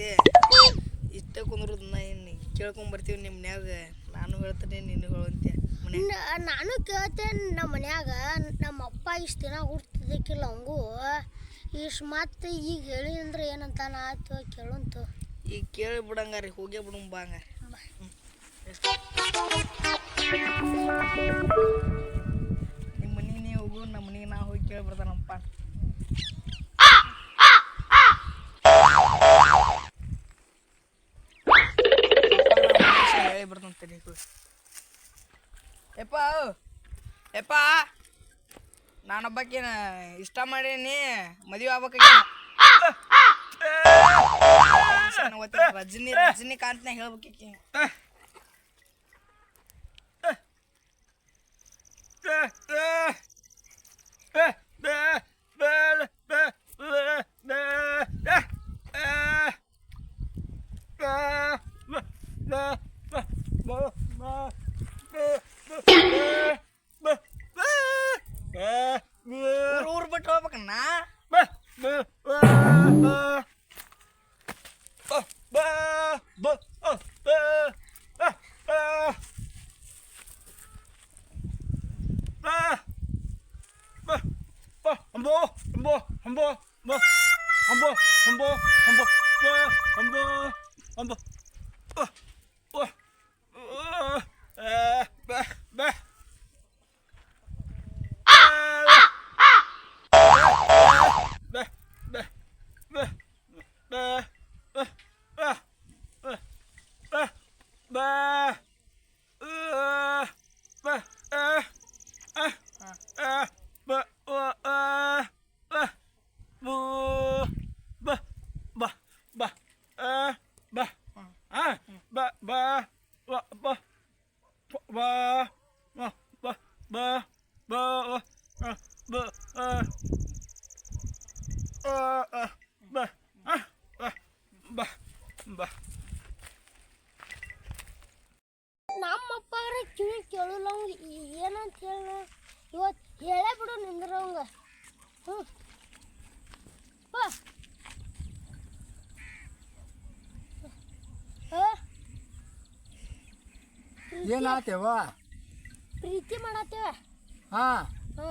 ಐತಿ ಇಷ್ಟ ಕುಂದ್ರದ ನಾ ಇನ್ನು ಕೇಳ್ಕೊಂಬರ್ತೀವಿ ನಿಮ್ಮ ಮನ್ಯಾಗ. ನಾನು ಹೇಳ್ತೇನೆ ನಿನ್ನ ಹೇಳುವಂತೆ ನ- ನಾನು ಕೇಳ್ತೇನೆ ನಮ್ಮ ಮನ್ಯಾಗ ನಮ್ಮ ಅಪ್ಪ ಇಷ್ಟು ದಿನ ಹುಡ್ತಿದ್ದಕ್ಕಿಲ್ಲ ಅವಂಗೂ. ಇಷ್ಟು ಮತ್ತೆ ಈಗ ಹೇಳಿ ಅಂದ್ರೆ ಏನಂತಾನ ಆಯ್ತು ಕೇಳುಂತು. ಈಗ ಕೇಳಿ ಬಿಡಂಗಾರಿ ಹೋಗೇ ಬಿಡು ಬಾ ಹಂಗಾರೆ. ನಿಮ್ಮ ಮನೆಗೆ ನೀವು ಹೋಗು ನಮ್ಮ ಮನೆಗೆ ನಾ ಹೋಗಿ ಕೇಳಿ ಬರ್ತಾನಪ್ಪ. ಹೇಳಿ ಎಪ್ಪ ಎಪ್ಪ ನಾನೊಬ್ಬಕ್ಕಿನ ಇಷ್ಟ ಮಾಡೀನಿ ಮದುವೆ ಆಗ್ಬೇಕಾಗೇನ ರಜನಿ ರಜನಿಕಾಂತ್ನ ಹೇಳ್ಬೇಕೀಕಿ 한번 한번 한번 한번 한번 한번 한번. Và ಏನಾತೇವ? ಪ್ರೀತಿ ಮಾಡತ್ತೇವ. ಹಾ. ಹಾ.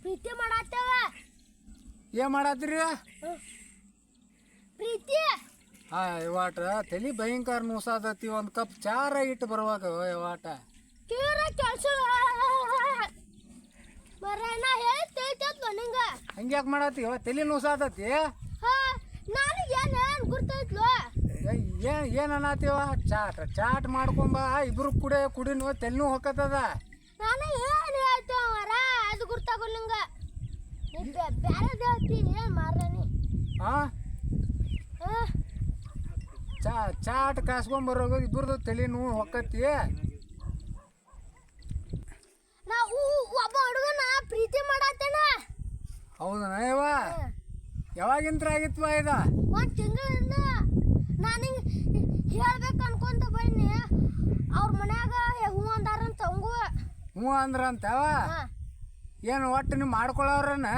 ಪ್ರೀತಿ ಮಾಡತ್ತೇವ. ಏನ್ ಮಾಡತ್ತೀರಿ? ಪ್ರೀತಿ. ಹಾ ಇವಾಟ ತಲಿ ಭಯಂಕರ ನುಸಾದತಿ ಒಂದು ಕಪ್ ಚಾರ ಇಟ್ಟು ಬರುವಾಗ ಇವಾಟ ತೀರ ಕೆಲಸ. ಬರೋಣ ನಾ ಹೇಳಿ ಹಂಗ್ಯಾಕೆ ಮಾಡತ್ತೀವ ತಲಿ ನುಸಾದತಿ ಹಾ ನಾನು ಏನ್ ಏನು ಅನ್ನತ್ತೀವ ಚಾಟ್ ಚಾಟ್ ಮಾಡ್ಕೊಂಬ ಇಬ್ರು ಕುಡಿ ಕುಡಿನು ತೆಲ್ನು ಹೊಕ್ಕತ್ತದ. ನಾನು ಏನು ಹೇಳ್ತೇವ ಮರ ಅದು ಗುರ್ತಾಗೋಲ್ ನಿಂಗ. ನೀ ಏನು ಮಾರನಿ ಹಾಂ ಚಾ ಚಾಟ್ ಕಾಸ್ಕೊಂಬರೋಗ ಇಬ್ರದು ತಲೆ ನೋವು ನಾ ನಾವು ಒಬ್ಬ ಹುಡುಗನ ಪ್ರೀತಿ ಮಾಡತ್ತೇನ. ಹೌದನ ಯಾವ ಯಾವಾಗಿಂತ್ರ ಆಗಿತ್ವಾ ಇದ? ಒಂದ್ ತಿಂಗಳಿಂದ. ನಾನು ಹೇಳ್ಬೇಕು ಅನ್ಕೊಂತ ಬನ್ನಿ. ಅವ್ರ ಮನ್ಯಾಗ ಹೂ ಅಂದಾರಂತ ಹಂಗು ಹ್ಞೂ ಅಂದ್ರ ಅಂತವ ಹಾ. ಏನು ಒಟ್ಟು ನೀವು ಮಾಡ್ಕೊಳ್ಳೋರನ್ನ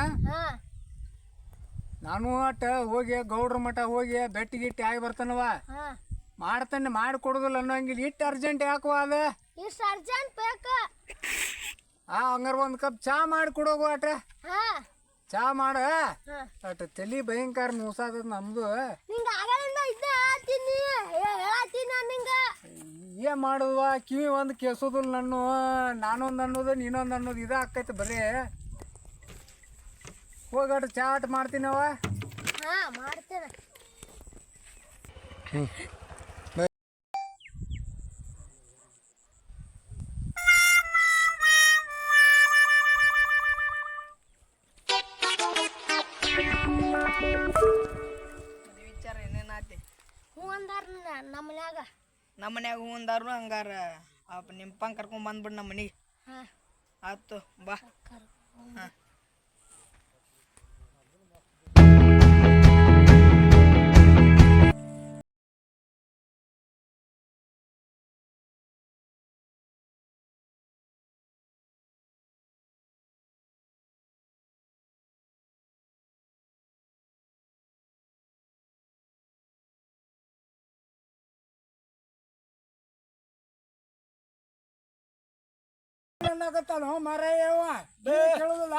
ನಾನು ಒಟ್ಟು ಹೋಗಿ ಗೌಡ್ರ ಮಠ ಹೋಗಿ ಬೆಟ್ಟಿ ಗಿಟ್ಟಿ ಆಗಿ ಬರ್ತಾನವ. ಹಾ. ಮಾಡ್ತಾನೆ ಮಾಡಿ ಕೊಡುದಿಲ್ಲ ಅನ್ನೋಂಗಿಲ್ಲ. ಇಟ್ಟು ಅರ್ಜೆಂಟ್ ಯಾಕೋ ಅದ? ಇಷ್ಟು ಅರ್ಜೆಂಟ್ ಬೇಕ. ಆ ಹಂಗಾರ ಒಂದು ಕಪ್ ಚಾ ಮಾಡಿ ಕೊಡೋಗು ಅಟ ಹಾ. ಚಾ ಮಾಡ. ಹಾ. ಭಯಂಕರ ತಲಿ ಭಯಂಕರ ನುಸಾದದ ನಮ್ದು ನಿಂಗ ಆಗಲಿಂದ ಇದ್ದ ಹೇಳ್ತೀನಿ ನಿಂಗ. ಏನ್ ಮಾಡುವ? ಕಿವಿ ಒಂದು ಕೇಸೋದಿಲ್ಲ ನನ್ನ. ನಾನೊಂದು ಅನ್ನೋದು ನೀನೊಂದು ಅನ್ನೋದು ಇದು ಆಕೈತೆ ಬರೀ. ಹೋಗಟ ಚಾಟ್ ಮಾಡ್ತೀನವ ಹಾ ಮಾಡ್ತೇನೆ. ನಮ್ಮ ಮನ್ಯಾಗ. ನಮ್ಮ ಮನ್ಯಾಗ ಹೂ ಅಂದಾರು ಹಂಗಾರ ಅಪ್ಪ ನಿಮ್ಮ ಪಂಗ್ ಕರ್ಕೊಂಡ್ ಬಂದ್ಬಿಡು ನಮ್ಮ ಮನೆಗೆ. ಹಾ. ಆಯ್ತು ಬಾ. ಹಾಂ. ಅನ್ನಕತ್ತಾನ ಮಾರಾಯವ ಕೇಳುದಿಲ್ಲ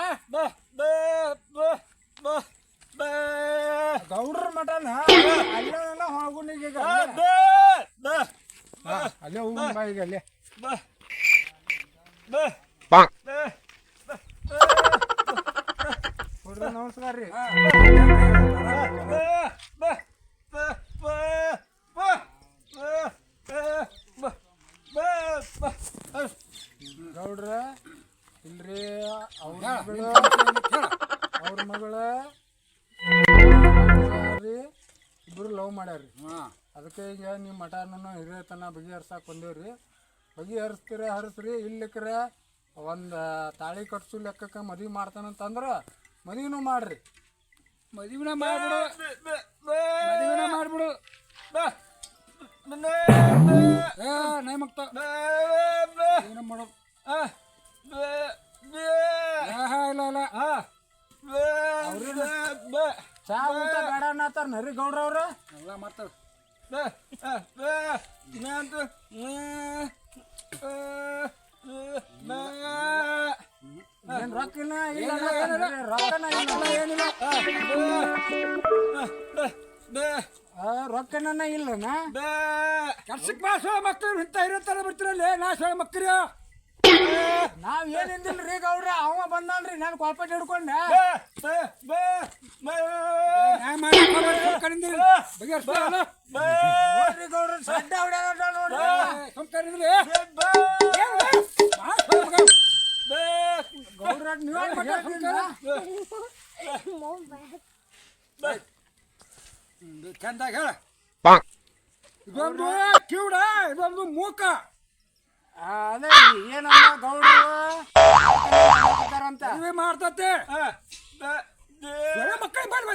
ಗೌಡ್ರ ಮಟನ ಅಲ್ಲೆಲ್ಲ ಹೋಗುನಿಗೆ ಅಲ್ಲೇ ಹೋಗುನ್ ಬಾ ಈಗ ಅಲ್ಲೇ ನಮಸ್ಕಾರ ರೀ ಅವ್ರ ಮಗಳ ಇಬ್ಬರು ಲವ್ ಲವ್ ಮಾಡ್ಯಾರ್ರಿ. ಅದಕ್ಕೆ ಈಗ ನಿಮ್ಮ ಮಠನ ಹಿರಿಯತನ ಬಗೆಹರ್ಸಕ್ಕೆ ಬಂದೇವ್ರಿ. ಬಗೆಹರಿಸ್ತೀರ ಹರಿಸ್ರಿ ಇಲ್ಲಿಕ್ರ ಒಂದು ತಾಳಿ ಕಟ್ಸು ಲೆಕ್ಕಕ್ಕೆ ಮದುವೆ ಮಾಡ್ತಾನಂತಂದ್ರೆ ಮದುವೆನೂ ಮಾಡ್ರಿ. ಮದುವೆನ ಮಾಡ್ಬಿಡು. ಮದುವೆನ ಮಾಡ್ಬಿಡು. ಏ ನೈ ಮಕ್ತ ಮದುವೆನ ಮಾಡೋದು ಇಲ್ಲ ಇಲ್ಲ. ಚಾ ಊಟ ಬೇಡ ಅನ್ನತ್ತಾರ ನರಿ ಗೌಡ್ರ ಅವ್ರ? ಎಲ್ಲ ಮಾಡ್ತಾವೆ ಏನ್ ರೊಕ್ಕ ಇಲ್ಲ ಇಲ್ಲ ರೊಕ್ಕನ ಇಲ್ಲ ಏನಿಲ್ಲ. ರೊಕ್ಕನ ಇಲ್ಲನ? ಕೆಲ್ಸಕ್ಕೆ ಮಾಸ ಮಕ್ಕಳು ಇಂಥ ಇರತ್ತಾರ ಬರ್ತಿರಲ್ಲ. ನಾ ಸೋಳ ಮಕ್ಕಳು ನಾವ್ ಏನ್ ಹಿಂದಿಲ್ರಿ ಗೌಡ್ರ? ಅವ ಬಂದಲ್ರಿ ನಾನು ಕಾಲ್ಪಟ್ ಹಿಡ್ಕೊಂಡೆ. ನೋಡ್ರಿ ಗೌಡ್ರ ಸಡ್ಡ ಹೊಡ್ಯಾದ ನೋಡ್ರಿ ಗೌಡ್ರ ನೀವು ಚಂದಾಗ ಹೇಳ. ಇದೊಂದು ಕಿವುಡ ಇದೊಂದು ಮೂಕ. ಅದೇ ಏನಮ್ಮ ಗೌಡ್ರು? ಅಂತ ಮದುವೆ ಮಾಡ್ತತೆ. ಮಕ್ಕಳು ಮಾಡಿ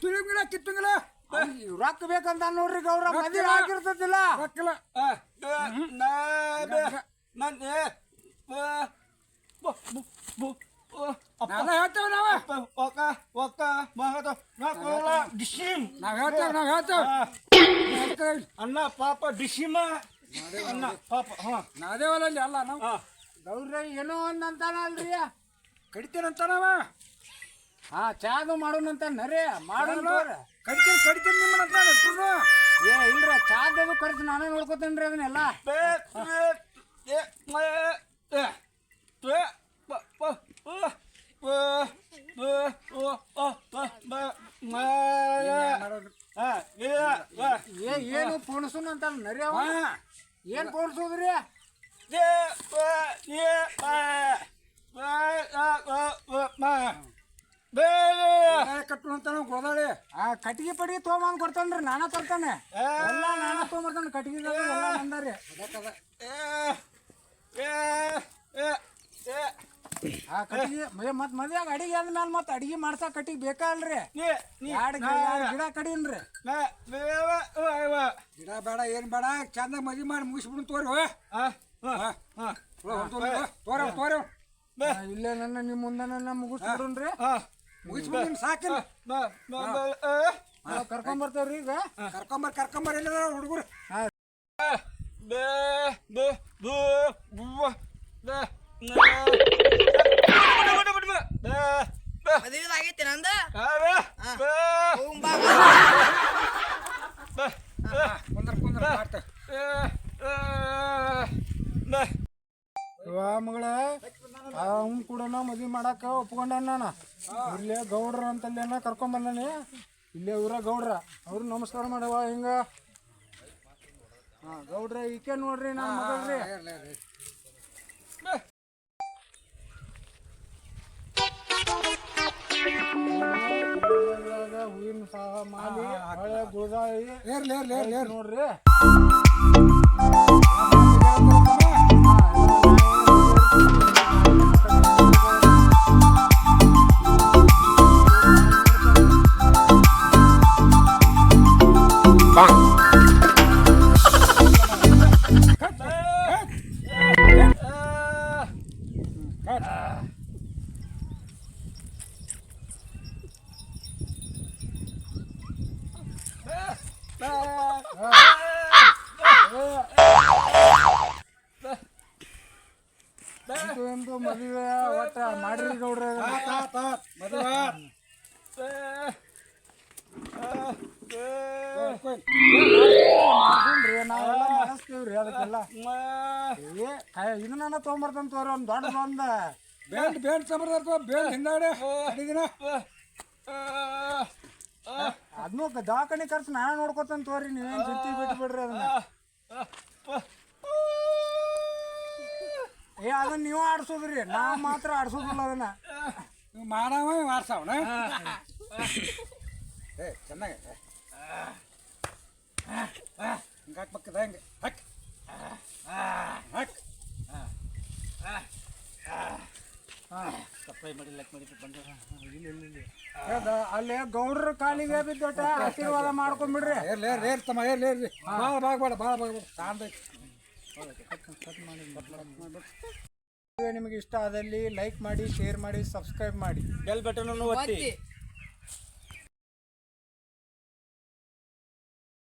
ತುಳಿಂಗಿಲ್ಲ ಕಿತ್ತಂಗಿಲ್ಲ? ರೊಕ್ಕ ಬೇಕಂತ ನೋಡ್ರಿ ಗೌರ ಮದುವೆ ಆಗಿರ್ತದಿಲ್ಲ. ರೊಕ್ಕಿಲ್ಲ. ನಾವೆಲ್ಲ ಹೇಳ್ತೇವೆ ನಾವ. ನಾವ್ ಹೇಳ್ತೇವೆ ನಾವ್ ಹೇಳ್ತೇವೆ. ಅಣ್ಣ ಪಾಪ ಡಿಸಿಮ ಅಣ್ಣ ಪಾಪ ಹಾ. ನಾದೇವಲ್ಲ ಅಲ್ಲಿ ನಾವು. ಗೌಡ್ರ ಏನೋ ಒಂದ್ ಅಂತಾನಲ್ರಿ ಕಡಿತೇನಂತ ನಾವ ಹಾ ಚಾದು ಮಾಡೋಣಂತ ನರೇ ಮಾಡೋಣ ಕಡಿತೀನಿ ಕಡಿತೀನಿ ನಿಮ್ಮನ್ನಂತ ನೆಟ್ರು ಏ ಇಲ್ರಿ ಚಾದದು ಕರೆಸಿ ನಾನೇ ನೋಡ್ಕೋತೇನ್ರಿ ಅದನ್ನೆಲ್ಲ. ಏ ಏನು ಪೋಣಸುನ್ ಅಂತ ನರಿ ಅವ ಏನ್ ಪೋಣಸೋದ್ರಿ ಕಟ್ಟು ಅಂತ ನಾವು ಗೋದಾಳಿ ಆ ಕಟ್ಟಿಗೆ ಪಟ್ಟಿಗೆ ತೊಗೊಂಬಂದ್ ಕೊಡ್ತಾನ್ರಿ ನಾನ ತರ್ತಾನೆ ಎಲ್ಲ ನಾನ ತೊಗೊಂಬರ್ತಾನೆ ಕಟ್ಟಿಗೆ ಎಲ್ಲ ಬಂದಾರಿ ಆ ಕಟ್ಟಿಗೆ ಮೇ- ಮತ್ ಮದ್ವೆಗ ಅಡಿಗೆ ಆದ್ಮೇಲೆ ಮತ್ ಅಡಿಗೆ ಮಾಡ್ಸಕ್ ಕಟ್ಟಿಗೆ ಬೇಕಲ್ರಿ. ಎರಡ್ ಗಿಡ ಕಡಿನ್ರಿ. ಗಿಡ ಬೇಡ ಏನ್ ಬೇಡ ಚಂದ ಮದಿ ಮಾಡಿ ಮುಗಿಸ್ಬಿಡು ತೋರಿ ತೋರ ತೋರ ಇಲ್ಲೇ ನನ್ನ ನಿಮ್ ಮುಂದೆ ನನ್ನ ಮುಗಿಸ್ಬಿಡ್ರಿ ಮುಗಿಸ್ಬಿಡು ಸಾಕಿಲ್ಲ ಕರ್ಕೊಂಬರ್ತೇವ್ರಿ ಈಗ. ಕರ್ಕೊಂಬರ್ ಕರ್ಕೊಂಬರ್ ಎಲ್ಲ ಹುಡುಗರು? ಮದುವೆ ಆಗೈತಿ ಬೇ ಕುಂದ್ರ ಕುಂದ್ರ ಮಾಡ್ತೇವೆ ಇವ ಮಗಳ. ಅವ್ನು ಕೂಡ ಮದ್ವೆ ಮಾಡಾಕ ಒಪ್ಕೊಂಡ ನಾನು? ಇಲ್ಲೇ ಗೌಡ್ರ ಅಂತಲ್ಲೇನ ಕರ್ಕೊಂಡ್ ಬಂದಾನೆ. ಇಲ್ಲೇ ಊರ ಗೌಡ್ರ. ಅವ್ರು ನಮಸ್ಕಾರ ಮಾಡವ ಹಿಂಗ. ಹಾ ಗೌಡ್ರ ಈಕೆ ನೋಡ್ರಿ ನಾನು ಮಗಳ್ರಿ. ಹೂವಿನ ಸಹ ಮಾಲಿ ಹಳೆ ಏರ್ಲಿ ನೋಡ್ರಿ. ಮಾಡಿಸ್ತೀವ್ರಿ ಅದಕ್ಕೆಲ್ಲ ಇದನ್ನ ತೋರಿ ಒಂದು ದೊಡ್ಡ ಅದನ್ನು ದವಾಖಾನೆ ಖರ್ಚು ನಾನು ನೋಡ್ಕೊತಾನೆ ತೋರಿ ನೀವೇನು ಜೊತೆ ಬಿಟ್ಟು ಬಿಡ್ರಿ ಅದನ್ನ ಏ ಅದನ್ನ ನೀವು ಆಡ್ಸೋದ್ರಿ ನಾ ಮಾತ್ರ ಆಡ್ಸೋದಿಲ್ಲ ಅದನ್ನ ಮಾಡವ ವಾರ್ಸವನ ಏ ಚೆನ್ನಾಗಿ ಹಿಂಗೆ ಹಾಕ್ಬೇಕದ ಹಿಂಗೆ. ಹಾಕ್. ಹಾಕ್. ಸಪ್ಲೈ ಮಾಡಿ ಲೆಕ್ಕ ಮಾಡಿ ಇಲ್ಲ ಅದ ಅಲ್ಲಿ ಗೌಡ್ರ ಕಾಲಿಗೆ ಬಿದ್ದೊಟ್ಟ ಆಶೀರ್ವಾದ ಮಾಡ್ಕೊಂಡ್ಬಿಡ್ರಿ ಏರ್ಲಿ ಏರ್ಲಿ ಏರ್ ತಮ್ಮ ಏರ್ಲಿ ಏರ್ಲಿ ಭಾಳ ಬಾಗ್ಬೇಡ ಭಾಳ ಬಾಗ್ಬೇಡ. ತಾಂದೈತಿ ನಿಮಗೆ ಇಷ್ಟ ಆದಲ್ಲಿ ಲೈಕ್ ಮಾಡಿ ಶೇರ್ ಮಾಡಿ ಸಬ್ಸ್ಕ್ರೈಬ್ ಮಾಡಿ. ಬೆಲ್ ಬಟನ್ ಅನ್ನು ಒತ್ತಿ.